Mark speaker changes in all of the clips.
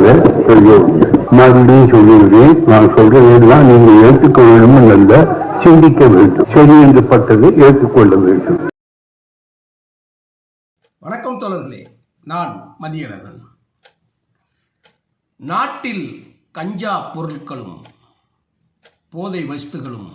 Speaker 1: தாய்மார்களே பெரியோர்களே மறுபடியும் சொல்லுகிறேன். நான் சொல்றதுதான் நீங்கள் ஏற்றுக்க வேண்டும் அல்ல சிந்திக்க வேண்டும். சரி என்று பட்டது ஏற்றுக்கொள்ள வேண்டும்.
Speaker 2: வணக்கம் தோழர்களே. நான் மதியழகன். நாட்டில் கஞ்சா பொருட்களும் போதை வஸ்துகளும்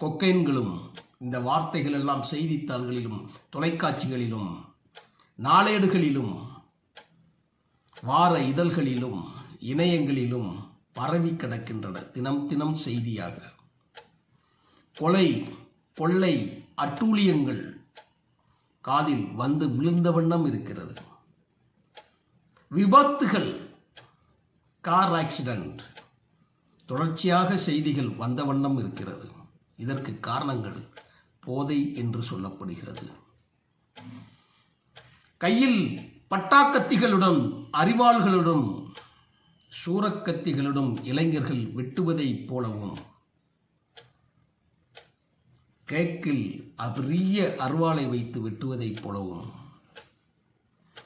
Speaker 2: கொக்கைன்களும் இந்த வார்த்தைகள் எல்லாம் செய்தித்தாள்களிலும் தொலைக்காட்சிகளிலும் நாளேடுகளிலும் வார இதழ்களிலும் இணையங்களிலும் பரவி கிடக்கின்றன தினம் தினம் செய்தியாக. கொலை கொள்ளை அட்டூழியங்கள் காதில் வந்து விழுந்த வண்ணம் இருக்கிறது. விபத்துகள் கார் ஆக்சிடென்ட் தொடர்ச்சியாக செய்திகள் வந்த வண்ணம் இருக்கிறது. இதற்கு காரணங்கள் போதை என்று சொல்லப்படுகிறது. கையில் பட்டாக்கத்திகளுடன் அறிவாள்களுடன் சூரக்கத்திகளுடன் இளைஞர்கள் வெட்டுவதைப் போலவும் கேக்கில் பெரிய அருவாளை வைத்து வெட்டுவதைப் போலவும்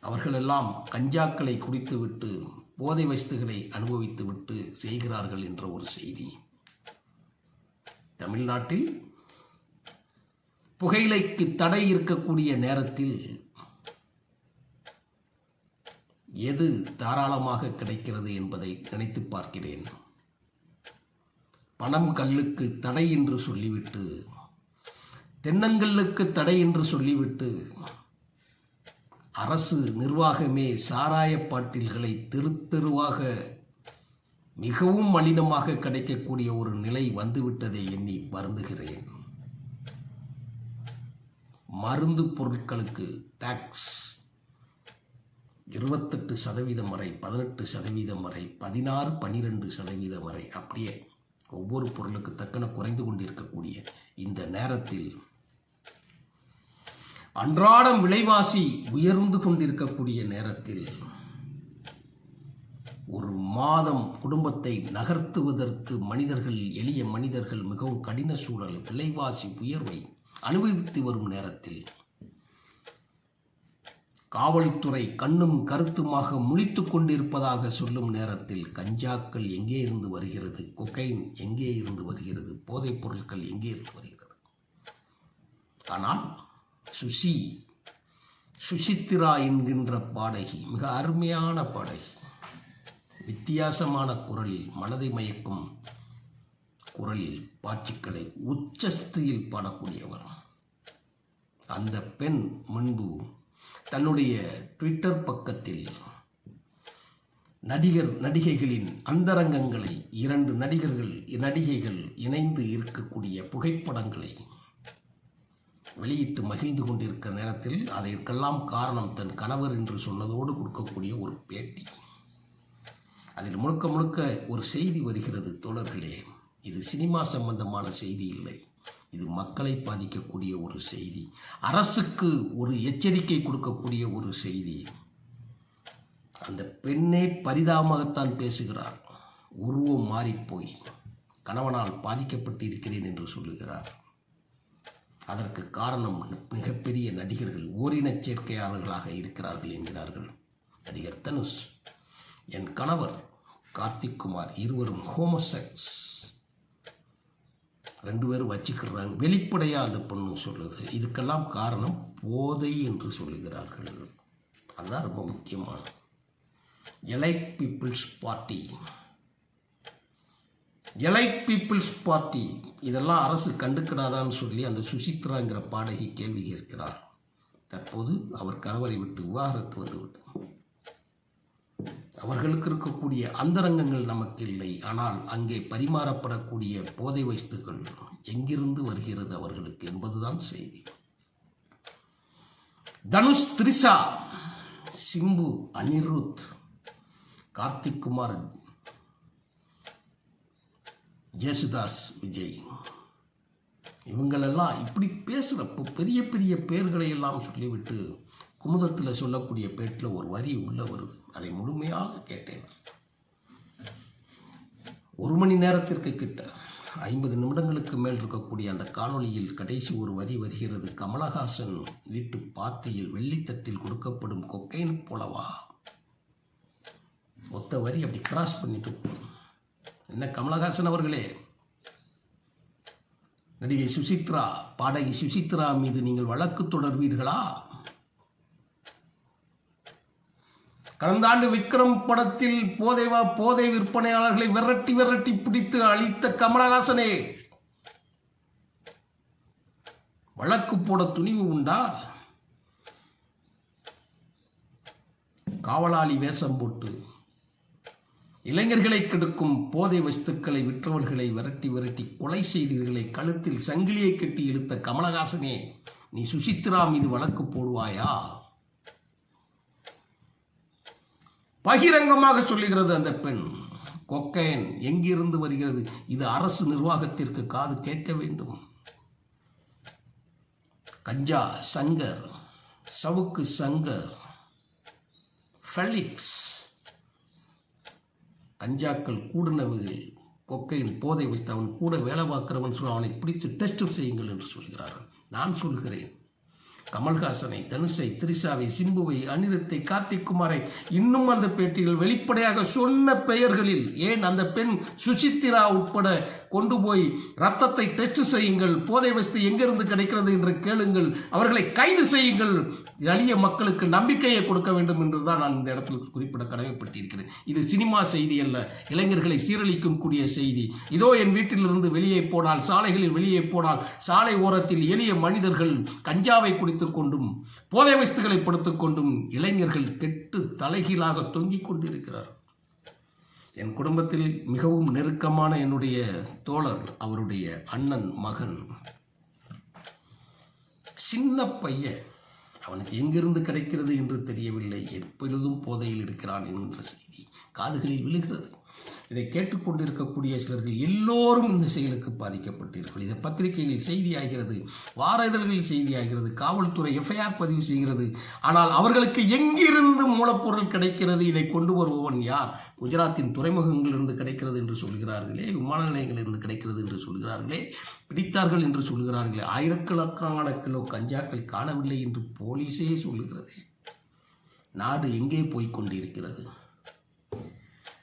Speaker 2: அவர்களெல்லாம் கஞ்சாக்களை குடித்துவிட்டு போதை வஸ்துகளை அனுபவித்துவிட்டு செய்கிறார்கள் என்ற ஒரு செய்தி. தமிழ்நாட்டில் புகையிலைக்கு தடை இருக்கக்கூடிய நேரத்தில் எது தாராளமாக கிடைக்கிறது என்பதை நினைத்து பார்க்கிறேன். பணம் கல்லுக்கு தடை என்று சொல்லிவிட்டு தென்னங்கல்லுக்கு தடை என்று சொல்லிவிட்டு அரசு நிர்வாகமே சாராய பாட்டில்களை தெரு தெருவாக மிகவும் மலினமாக கிடைக்கக்கூடிய ஒரு நிலை வந்துவிட்டதை எண்ணி வருந்துகிறேன். மருந்து பொருட்களுக்கு டாக்ஸ் இருபத்தெட்டு சதவீதம் வரை பதினெட்டு சதவீதம் வரை பதினாறு பன்னிரெண்டு சதவீதம் வரை அப்படியே ஒவ்வொரு பொருளுக்கு தக்கன குறைந்து கொண்டிருக்கக்கூடிய இந்த நேரத்தில் அன்றாடம் விலைவாசி உயர்ந்து கொண்டிருக்கக்கூடிய நேரத்தில் ஒரு மாதம் குடும்பத்தை நகர்த்துவதற்கு மனிதர்கள் எளிய மனிதர்கள் மிகவும் கடின சூழல் விலைவாசி உயர்வை அனுபவித்து வரும் நேரத்தில் காவல்துறை கண்ணும் கருத்துமாக முழித்து கொண்டிருப்பதாக சொல்லும் நேரத்தில் கஞ்சாக்கள் எங்கே இருந்து வருகிறது? கொக்கைன் எங்கே இருந்து வருகிறது? போதைப் பொருட்கள் எங்கே இருந்து வருகிறது? ஆனால் சுசி சுசித்ரா என்கின்ற பாடகி மிக அருமையான பாடகி வித்தியாசமான குரலில் மனதை மயக்கும் குரலில் பாட்சிகளை உச்சஸ்தியில் பாடக்கூடியவர். அந்த பெண் முன்பு தன்னுடைய ட்விட்டர் பக்கத்தில் நடிகர் நடிகைகளின் அந்தரங்கங்களை இரண்டு நடிகர்கள் நடிகைகள் இணைந்து இருக்கக்கூடிய புகைப்படங்களை வெளியிட்டு மகிழ்ந்து கொண்டிருக்கிற நேரத்தில் அதற்கெல்லாம் காரணம் தன் கணவர் என்று சொன்னதோடு கொடுக்கக்கூடிய ஒரு பேட்டி. அதில் முழுக்க முழுக்க ஒரு செய்தி வருகிறது. தோழர்களே இது சினிமா சம்பந்தமான செய்தி இல்லை. இது மக்களை பாதிக்கக்கூடிய ஒரு செய்தி. அரசுக்கு ஒரு எச்சரிக்கை கொடுக்கக்கூடிய ஒரு செய்தி. அந்த பெண்ணே பரிதாபமாகத்தான் பேசுகிறார். உருவம் மாறிப்போய் கணவனால் பாதிக்கப்பட்டு இருக்கிறேன் என்று சொல்லுகிறார். அதற்கு காரணம் மிகப்பெரிய நடிகர்கள் ஓரினச் சேர்க்கையாளர்களாக இருக்கிறார்கள் என்கிறார்கள் நடிகர் தனுஷ். என் கணவர் கார்த்திக் குமார் இருவரும் ஹோமோசெக்ஸ் ரெண்டு பேரும் வச்சுக்கிறாங்க. வெளிப்படையாக அந்த பொண்ணு சொல்லுது. இதுக்கெல்லாம் காரணம் போதை என்று சொல்லுகிறார்கள். அதுதான் ரொம்ப முக்கியமானது. Elite peoples party. Elite peoples party. இதெல்லாம் அரசு கண்டுக்கிடாதான்னு சொல்லி அந்த சுசித்ராங்கிற பாடகி கேள்வி கேட்கிறார். தற்போது அவர் கணவரை விட்டு விவாகரத்து வந்துவிட்டார் அவர்களுக்கு இருக்கக்கூடிய அந்தரங்கங்கள் நமக்கு இல்லை. ஆனால் அங்கே பரிமாறப்படக்கூடிய போதை வஸ்துக்கள் எங்கிருந்து வருகிறது அவர்களுக்கு என்பதுதான் செய்தி. தனுஷ் த்ரிஷா சிம்பு அனிருத் கார்த்திக் குமார் ஜேசுதாஸ் விஜய் இவங்களெல்லாம் இப்படி பேசுகிறப்போ பெரிய பெரிய பெயர்களை எல்லாம் சொல்லிவிட்டு குமுதத்தில் சொல்லக்கூடிய பேட்டில் ஒரு வரி உள்ள வருது. அதை முழுமையாக கேட்டேன். ஒரு மணி நேரத்திற்கு கிட்ட ஐம்பது நிமிடங்களுக்கு மேல் இருக்கக்கூடிய அந்த காணொளியில் கடைசி ஒரு வரி வருகிறது. கமலஹாசன் வீட்டு பாத்தியில் வெள்ளித்தட்டில் கொடுக்கப்படும் கொக்கைன் போலவா? ஒத்த வரி அப்படி கிராஸ் பண்ணிட்டு போகும். என்ன கமலஹாசன் அவர்களே? நடிகை சுசித்ரா பாடகி சுசித்ரா மீது நீங்கள் வழக்கு தொடர்வீர்களா? கடந்த ஆண்டு விக்ரம் படத்தில் போதைவா போதை விற்பனையாளர்களை விரட்டி விரட்டி பிடித்து அழித்த கமலஹாசனே. வழக்கு போட துணிவு உண்டா? காவலாளி வேஷம் போட்டு இளைஞர்களை கெடுக்கும் போதை வஸ்துக்களை விற்றவர்களை விரட்டி விரட்டி கொலை செய்தீர்களை கழுத்தில் சங்கிலியை கட்டி இழுத்த கமலஹாசனே நீ சுசித்ரா மீது வழக்கு போடுவாயா? பகிரங்கமாக சொல்லுகிறது அந்த பெண். கொக்கைன் எங்கிருந்து வருகிறது? இது அரசு நிர்வாகத்திற்கு காது கேட்க வேண்டும். கஞ்சா சங்கர் சவுக்கு சங்கர் ஃபெலிக்ஸ். கஞ்சாக்கள் கூடுனவர்கள் கொக்கையின் போதை வைத்து அவன் கூட வேலை பார்க்கிறவன் சொல்லி அவனை பிடித்து டெஸ்ட் செய்யுங்கள் என்று சொல்கிறார்கள். நான் சொல்கிறேன் கமல்ஹாசனை தனுஷை திரிஷாவை சிம்புவை அனிருத்தை கார்த்திக் குமாரை இன்னும் அந்த பேட்டியில் வெளிப்படையாக சொன்ன பெயர்களில் ஏன் அந்த பெண் சுசித்திரா உட்பட கொண்டு போய் ரத்தத்தை டெஸ்ட் செய்யுங்கள் போதை வசதி எங்கிருந்து கிடைக்கிறது என்று கேளுங்கள் அவர்களை கைது செய்யுங்கள் எளிய மக்களுக்கு நம்பிக்கையை கொடுக்க வேண்டும் என்று தான் நான் இந்த இடத்தில் குறிப்பிட கடமைப்பட்டிருக்கிறேன். இது சினிமா செய்தி அல்ல இளைஞர்களை சீரழிக்கும் கூடிய செய்தி. இதோ என் வீட்டிலிருந்து வெளியே போனால் சாலைகளில் வெளியே போனால் சாலை ஓரத்தில் எளிய மனிதர்கள் கஞ்சாவை குடித்து கொண்டும் போதை வஸ்துகளை படுத்துக் கொண்டும் இளைஞர்கள் கெட்டு தலைகீழாக தொங்கிக் கொண்டிருக்கிறார். என் குடும்பத்தில் மிகவும் நெருக்கமான என்னுடைய தோழர் அவருடைய அண்ணன் மகன். சின்ன பையன். அவனுக்கு எங்கிருந்து கிடைக்கிறது என்று தெரியவில்லை. எப்பொழுதும் போதையில் இருக்கிறான் என்கிற செய்தி காதுகளில் விழுகிறது. இதை கேட்டுக்கொண்டிருக்கக்கூடிய சிலர்கள் எல்லோரும் இந்த செயலுக்கு பாதிக்கப்பட்டீர்கள். இது பத்திரிகையில் செய்தியாகிறது வார இதழ்களில் செய்தியாகிறது காவல்துறை எஃப்ஐஆர் பதிவு செய்கிறது. ஆனால் அவர்களுக்கு எங்கிருந்து மூலப்பொருள் கிடைக்கிறது? இதை கொண்டு வருபவன் யார்? குஜராத்தின் துறைமுகங்களிலிருந்து கிடைக்கிறது என்று சொல்கிறார்களே விமான நிலையங்களிலிருந்து கிடைக்கிறது என்று சொல்கிறார்களே பிடித்தார்கள் என்று சொல்கிறார்களே. ஆயிரக்கணக்கான கிலோ கஞ்சாக்கள் காணவில்லை என்று போலீஸே சொல்லுகிறது. நாடு எங்கே போய்க் கொண்டிருக்கிறது?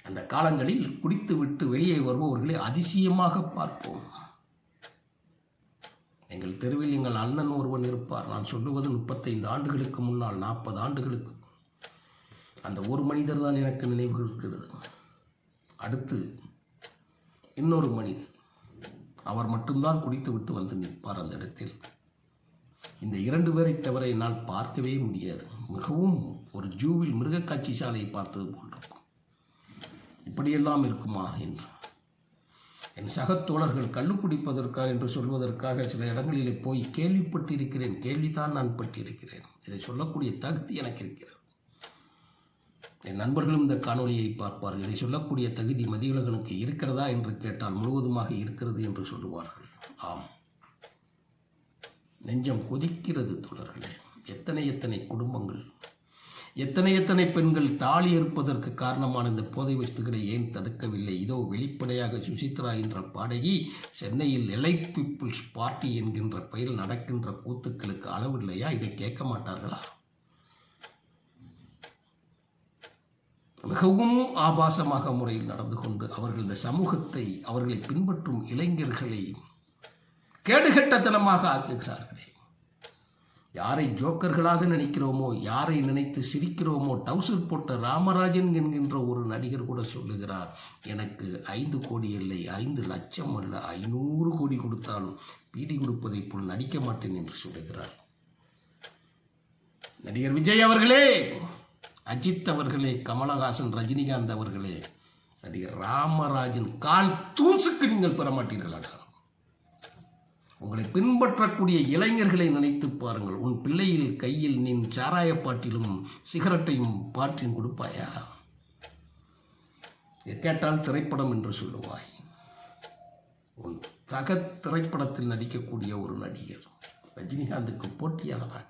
Speaker 2: அந்த காலங்களில் குடித்துவிட்டு வெளியே வருபவர்களை அதிசயமாக பார்ப்போம். எங்கள் தெருவில் எங்கள் அண்ணன் ஒருவன் இருப்பார். நான் சொல்லுவது முப்பத்தைந்து ஆண்டுகளுக்கு முன்னால் நாற்பது ஆண்டுகளுக்கு. அந்த ஒரு மனிதர் தான் எனக்கு நினைவு இருக்கிறது. அடுத்து இன்னொரு மனிதர். அவர் மட்டும்தான் குடித்து விட்டு வந்து நிற்பார் அந்த இடத்தில். இந்த இரண்டு பேரை தவிர என்னால் பார்க்கவே முடியாது. மிகவும் ஒரு ஜூவில் மிருகக்காட்சி சாலையை பார்த்தது போல். இப்படியெல்லாம் இருக்குமா என்று. என் சகத்தோழர்கள் கல்லு குடிப்பதற்காக என்று சொல்வதற்காக சில இடங்களிலே போய் கேள்விப்பட்டிருக்கிறேன். கேள்விதான் நான் பட்டிருக்கிறேன். இதை சொல்லக்கூடிய தகுதி எனக்கு இருக்கிறது. என் நண்பர்களும் இந்த காணொலியை பார்ப்பார்கள். இதை சொல்லக்கூடிய தகுதி மதியுலகனுக்கு இருக்கிறதா என்று கேட்டால் முழுவதுமாக இருக்கிறது என்று சொல்லுவார்கள். ஆம். நெஞ்சம் கொதிக்கிறது தொடர்களே எத்தனை எத்தனை குடும்பங்கள் எத்தனை எத்தனை பெண்கள் தாலி இருப்பதற்கு காரணமான இந்த போதை வஸ்துகளை ஏன் தடுக்கவில்லை? இதோ வெளிப்படையாக சுசித்ரா என்ற பாடகி சென்னையில் எலைட் பீப்புள்ஸ் பார்ட்டி என்கின்ற பெயரில் நடக்கின்ற கூத்துக்களுக்கு அளவு இல்லையா? இதை கேட்க மாட்டார்களா? மிகவும் ஆபாசமாக முறையில் நடந்து கொண்டு அவர்கள் இந்த சமூகத்தை அவர்களை பின்பற்றும் இளைஞர்களை கேடுகட்டத்தனமாக ஆக்குகிறார்களே. யாரை ஜோக்கர்களாக நினைக்கிறோமோ யாரை நினைத்து சிரிக்கிறோமோ டவுசர் போட்ட ராமராஜன் என்கின்ற ஒரு நடிகர் கூட சொல்லுகிறார் எனக்கு ஐந்து கோடி இல்லை ஐந்து லட்சம் அல்ல ஐநூறு கோடி கொடுத்தாலும் பீடி கொடுப்பதைப் போல் நடிக்க மாட்டேன் என்று சொல்லுகிறார். நடிகர் விஜய் அவர்களே அஜித் அவர்களே கமலஹாசன் ரஜினிகாந்த் அவர்களே நடிகர் ராமராஜன் கால் தூசுக்கு நீங்கள் பெற மாட்டீர்களாடா உங்களை பின்பற்றக்கூடிய இளைஞர்களை நினைத்து பாருங்கள். உன் பிள்ளையில் கையில் நீ சாராய பாட்டிலும் சிகரெட்டையும் பாட்டிலும் கொடுப்பாயா? கேட்டால் திரைப்படம் என்று சொல்லுவாய். உன் சக திரைப்படத்தில் நடிக்கக்கூடிய ஒரு நடிகர் ரஜினிகாந்துக்கு போட்டியாளராக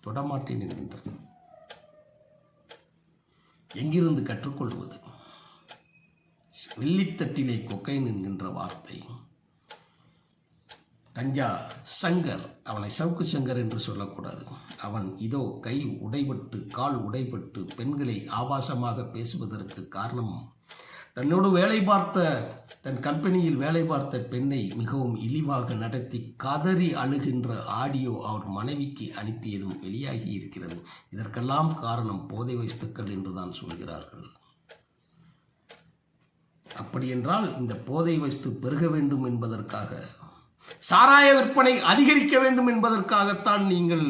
Speaker 2: தொடமாட்டேன் என்கின்றார். எங்கிருந்து கற்றுக்கொள்வது? வெள்ளித்தட்டிலே கொக்கைன் என்கின்ற வார்த்தை. கஞ்சா சங்கர் அவனை சவுக்கு சங்கர் என்று சொல்லக்கூடாது. அவன் இதோ கை உடைபட்டு கால் உடைபட்டு பெண்களை ஆபாசமாக பேசுவதற்கு காரணம் தன்னோடு வேலை பார்த்த தன் கம்பெனியில் வேலை பார்த்த பெண்ணை மிகவும் இழிவாக நடத்தி கதறி அழுகின்ற ஆடியோ அவர் மனைவிக்கு அனுப்பியதும் வெளியாகி இருக்கிறது. இதற்கெல்லாம் காரணம் போதை வஸ்துக்கள் என்றுதான் சொல்கிறார்கள். அப்படியென்றால் இந்த போதை வஸ்து பெருக வேண்டும் என்பதற்காக சாராய விற்பனை அதிகரிக்க வேண்டும் என்பதற்காகத்தான் நீங்கள்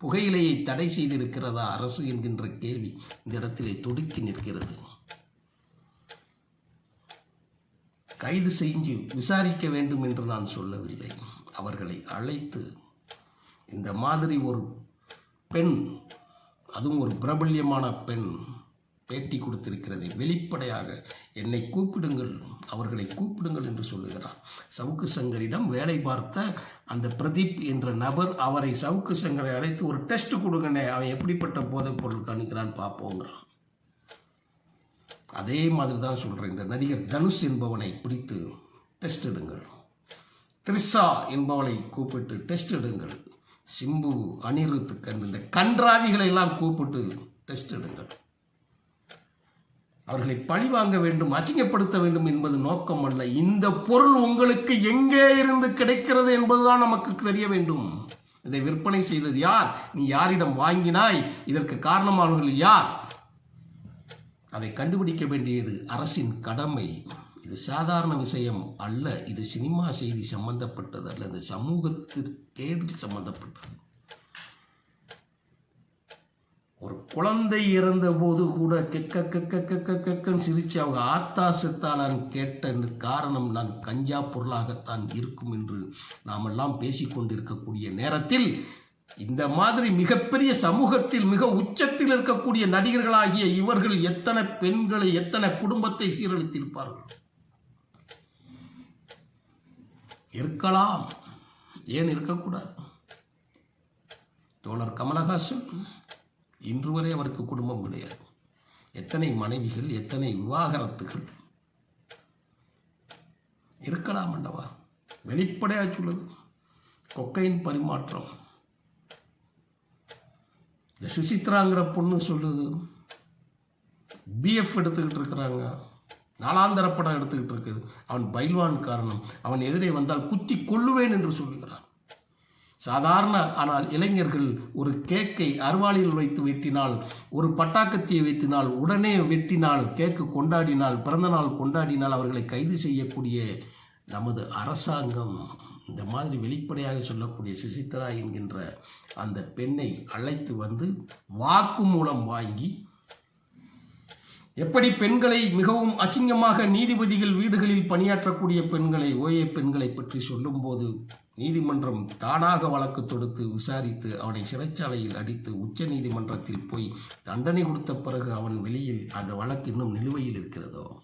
Speaker 2: புகையிலையை தடை செய்திருக்கிறதா அரசு என்கின்ற கேள்வி இந்த இடத்திலே துடுக்கி நிற்கிறது. கைது செஞ்சு விசாரிக்க வேண்டும் என்று நான் சொல்லவில்லை. அவர்களை அழைத்து இந்த மாதிரி ஒரு பெண் அதுவும் ஒரு பிரபல்யமான பெண் பேட்டி கொடுத்திருக்கிறது வெளிப்படையாக என்னை கூப்பிடுங்கள் அவர்களை கூப்பிடுங்கள் என்று சொல்லுகிறார். சவுக்கு சங்கரிடம் வேலை பார்த்த அந்த பிரதீப் என்ற நபர் அவரை சவுக்கு சங்கரை அழைத்து ஒரு டெஸ்ட் கொடுங்கண்ணே அவன் எப்படிப்பட்ட போதைப் பொருள் காணிக்கிறான் பார்ப்போங்கிறான். அதே மாதிரி தான் சொல்கிறேன் இந்த நடிகர் தனுஷ் என்பவனை பிடித்து டெஸ்ட் எடுங்கள். த்ரிஷா என்பவளை கூப்பிட்டு டெஸ்ட் எடுங்கள். சிம்பு அனிருத்து கண் இந்த கன்றாவிகளை எல்லாம் கூப்பிட்டு டெஸ்ட் எடுங்கள். அவர்களை பழிவாங்க வேண்டும் அசிங்கப்படுத்த வேண்டும் என்பது நோக்கம் அல்ல இந்த பொருள் உங்களுக்கு எங்கே இருந்து கிடைக்கிறது என்பதுதான் நமக்கு தெரிய வேண்டும். இதை விற்பனை செய்தது யார்? நீ யாரிடம் வாங்கினாய்? இதற்கு காரணமானவர்கள் யார்? அதை கண்டுபிடிக்க வேண்டியது அரசின் கடமை. இது சாதாரண விஷயம் அல்ல. இது சினிமா செய்தி சம்பந்தப்பட்டது அல்ல. இது சமூகத்திற்கேடு சம்பந்தப்பட்டது. ஒரு குழந்தை இறந்த போது கூட கெக்க கெக்க கெக்க கெக்கன்னு சிரிச்சு அவங்க ஆத்தா செத்தாளான் கேட்ட காரணம் நான் கஞ்சா பொருளாகத்தான் இருக்கும் என்று நாமெல்லாம் பேசிக்கொண்டிருக்கக்கூடிய நேரத்தில் இந்த மாதிரி மிகப்பெரிய சமூகத்தில் மிக உச்சத்தில் இருக்கக்கூடிய நடிகர்களாகிய இவர்கள் எத்தனை பெண்களை எத்தனை குடும்பத்தை சீரழித்திருப்பார்கள்? இருக்கலாம். ஏன் இருக்கக்கூடாது? தோழர் கமலஹாசன் இன்று வரை அவருக்கு குடும்பம் கிடையாது. எத்தனை மனைவிகள் எத்தனை விவாகரத்துகள். இருக்கலாம் அல்லவா? வெளிப்படையாக சொல்லுது. கொக்கையின் பரிமாற்றம். இந்த சுசித்ராங்கிற பொண்ணு சொல்லுது பிஎஃப் எடுத்துக்கிட்டு இருக்கிறாங்க. நாலாந்தர படம் எடுத்துக்கிட்டு இருக்குது. அவன் பைல்வான் காரணம். அவன் எதிரே வந்தால் குத்தி கொள்ளுவேன் என்று சொல்லுகிறான். சாதாரண ஆனால் இளைஞர்கள் ஒரு கேக்கை அருவாளியில் வைத்து வெட்டினால் ஒரு பட்டாக்கத்தியை வைத்தினால் உடனே வெட்டினால் கேக்கு கொண்டாடினால் பிறந்தநாள் கொண்டாடினால் அவர்களை கைது செய்யக்கூடிய நமது அரசாங்கம் இந்த மாதிரி வெளிப்படையாக சொல்லக்கூடிய சுசித்ரா என்கின்ற அந்த பெண்ணை அழைத்து வந்து வாக்கு மூலம் வாங்கி எப்படி பெண்களை மிகவும் அசிங்கமாக நீதிபதிகள் வீடுகளில் பணியாற்றக்கூடிய பெண்களை ஓஏ பெண்களை பற்றி சொல்லும்போது நீதிமன்றம் தானாக வழக்கு தொடுத்து விசாரித்து அவனை சிறைச்சாலையில் அடித்து உச்ச நீதிமன்றத்தில் போய் தண்டனை கொடுத்த பிறகு அவன் வெளியில் அந்த வழக்கு இன்னும் நிலுவையில் இருக்கிறதோ?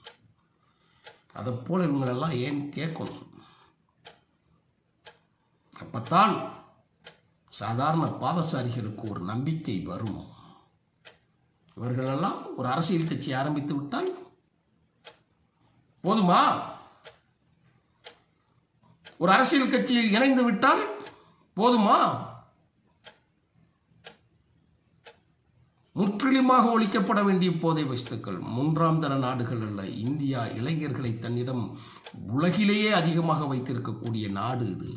Speaker 2: அதைப்போல இவங்களெல்லாம் ஏன் கேட்கணும்? அப்பத்தான் சாதாரண பாதசாரிகளுக்கு ஒரு நம்பிக்கை வரும். இவர்களெல்லாம் ஒரு அரசியல் கட்சி ஆரம்பித்து விட்டால் போதுமா? ஒரு அரசியல் கட்சியில் இணைந்து விட்டால் போதுமா? முற்றிலுமாக ஒழிக்கப்பட வேண்டிய போதை வஸ்துக்கள் மூன்றாம் தர நாடுகள் அல்ல இந்தியா இளைஞர்களை தன்னிடம் உலகிலேயே அதிகமாக வைத்திருக்கக்கூடிய நாடு இது.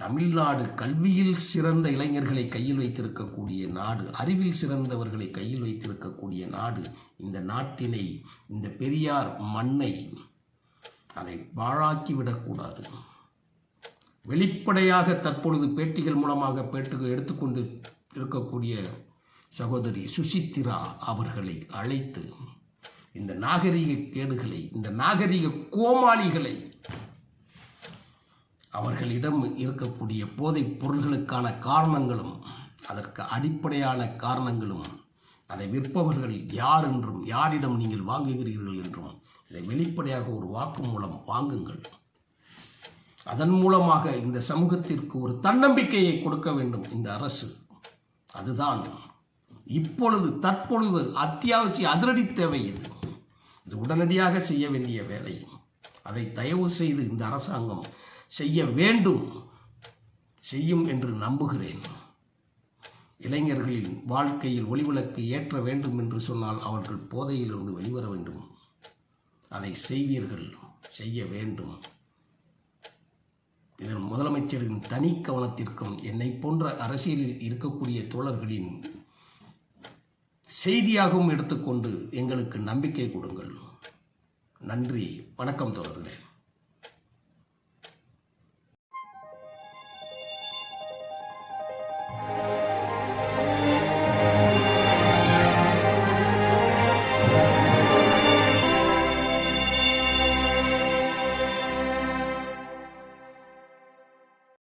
Speaker 2: தமிழ்நாடு கல்வியில் சிறந்த இளைஞர்களை கையில் வைத்திருக்கக்கூடிய நாடு அறிவில் சிறந்தவர்களை கையில் வைத்திருக்கக்கூடிய நாடு இந்த நாட்டினை இந்த பெரியார் மண்ணை அதை பாழாக்கி விடக்கூடாது. வெளிப்படையாக தற்பொழுது பேட்டிகள் மூலமாக பேட்டு எடுத்துக்கொண்டு இருக்கக்கூடிய சகோதரி சுசித்திரா அவர்களை அழைத்து இந்த நாகரிக கேடுகளை இந்த நாகரிக கோமாளிகளை அவர்களிடம் இருக்கக்கூடிய போதைப் பொருள்களுக்கான காரணங்களும் அதற்கு அடிப்படையான காரணங்களும் அதை விற்பவர்கள் யார் என்றும் யாரிடம் நீங்கள் வாங்குகிறீர்கள் என்றும் இதை வெளிப்படையாக ஒரு வாக்கு மூலம் வாங்குங்கள். அதன் மூலமாக இந்த சமூகத்திற்கு ஒரு தன்னம்பிக்கையை கொடுக்க வேண்டும் இந்த அரசு. அதுதான் இப்பொழுது தற்பொழுது அத்தியாவசிய அதிரடி தேவை இது. இது உடனடியாக செய்ய வேண்டிய வேலை. அதை தயவு செய்து இந்த அரசாங்கம் செய்ய வேண்டும். செய்யும் என்று நம்புகிறேன். இளைஞர்களின் வாழ்க்கையில் ஒளிவிளக்கு ஏற்ற வேண்டும் என்று சொன்னால் அவர்கள் போதையிலிருந்து வெளிவர வேண்டும். அதை செய்வீர்கள் செய்ய வேண்டும். இதன் முதலமைச்சரின் தனி கவனத்திற்கும் என்னை போன்ற அரசியலில் இருக்கக்கூடிய தோழர்களின் செய்தியாகவும் எடுத்துக்கொண்டு எங்களுக்கு நம்பிக்கை கொடுங்கள். நன்றி வணக்கம் தோழர்களே.